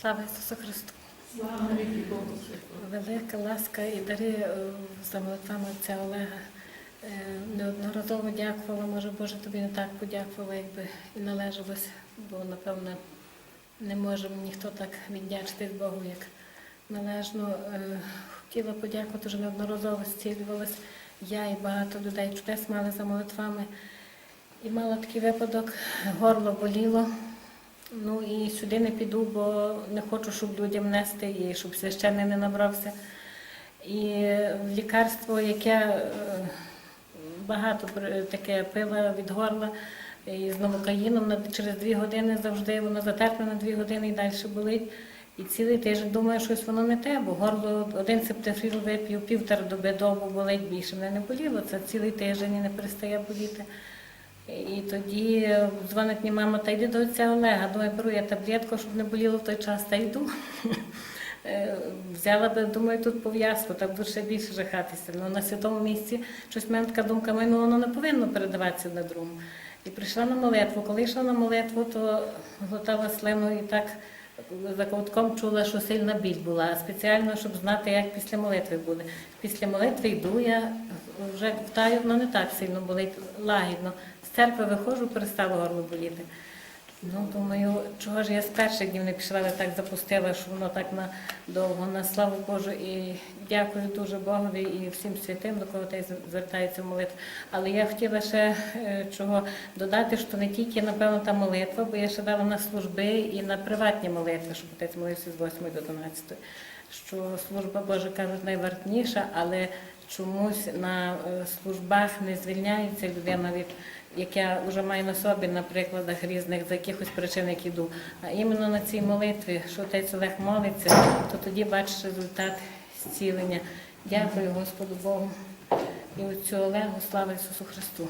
Слава Ісусу Христу! Слава. Велика ласка і дари е, за молитвами отця Олега. Е, Неодноразово дякувала, може Боже, тобі не так подякувала, якби і належалось, бо напевно не може ніхто так віддячити Богу, як належно. Е, Хотіла подякувати, що неодноразово зцілювалась. Я і багато людей чудес мали за молитвами. І мала такий випадок, горло боліло. Ну і сюди не піду, бо не хочу, щоб людям нести і щоб священник не набрався. І лікарство, яке е, багато таке пила від горла і з новокаїном через дві години завжди воно затерпне на дві години і далі болить. І цілий тиждень думаю, щось воно не те, бо горло один септифріл вип'ю, півтора доби добу болить більше. Мене не боліло, це цілий тиждень і не перестає боліти. І тоді дзвонить мені мама, та йди до отця Олега. Думаю, беру я таблетку, щоб не боліло в той час, та йду. Е, Взяла би, думаю, тут пов'язку, так буду ще більше жахатися. Ну, на святому місці щось мене така думка, ну, воно не повинно передаватися на другому. І прийшла на молитву. Коли йшла на молитву, то глотала слину і так за ковтком чула, що сильна біль була, спеціально, щоб знати, як після молитви буде. Після молитви йду, я вже втаю, ну, не так сильно болить, лагідно. З церкви виходжу, перестало горло боліти. Ну, думаю, чого ж я з перших днів не пішла, але так запустила, що воно так надовго, на славу Божу. І дякую дуже Богові і всім святим, до кого те звертається молитва. Але я хотіла ще е, чого додати, що не тільки, напевно, та молитва, бо я ще дала на служби і на приватні молитви, щоб отець молився з 8 до 12. Що служба Божа кажуть найвартніша, але чомусь на е, службах не звільняється людина від як я вже маю на собі на прикладах різних за якихось причин, які йду. А іменно на цій молитві, що отець Олег молиться, то тоді бачиш результат зцілення. Дякую Господу Богу і отцю Олегу, слава Ісусу Христу.